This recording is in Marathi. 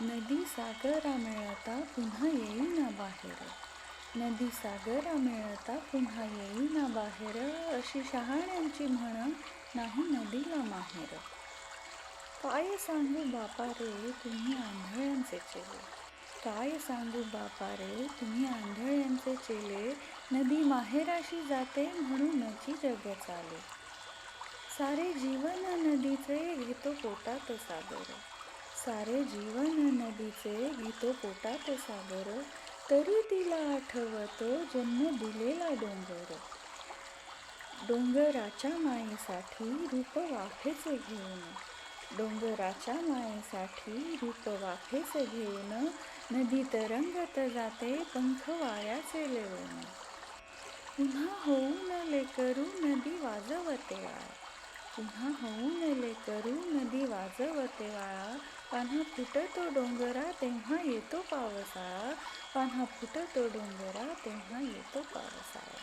नदी सागरा मिळता पुन्हा येईना बाहेर. नदी सागरा मिळता पुन्हा येईना बाहेर अशी शहाण्यांची म्हण नाही नदीला माहेर. काय सांगू बापा रे तुम्ही आंधळ्यांचे चेले. काय सांगू बापा रे तुम्ही आंधळ्यांचे चेले. नदी माहेराशी जाते म्हणूनची जग चाले. सारे जीवन नदीचे घेतो पोटात सागर. सारे जीवन नदीचे घेतो पोटात सागर तरी तिला आठवतो जन्म दिलेला डोंगर. डोंगराच्या मायेसाठी रूप वाफेच घेऊन डोंगराच्या मायेसाठी रूप वाफेच घेऊन नदी तरंगत जाते पंख वाऱ्याचे लेवून. पुन्हा होऊन लेकरू नदी वाजवते आहे पुन्हा होऊन लेकरू नदी वाजवते वाळा. पान्हा फुटतो डोंगरा तेव्हा येतो पावसाळा. पान्हा फुटतो डोंगरा तेव्हा येतो पावसाळा.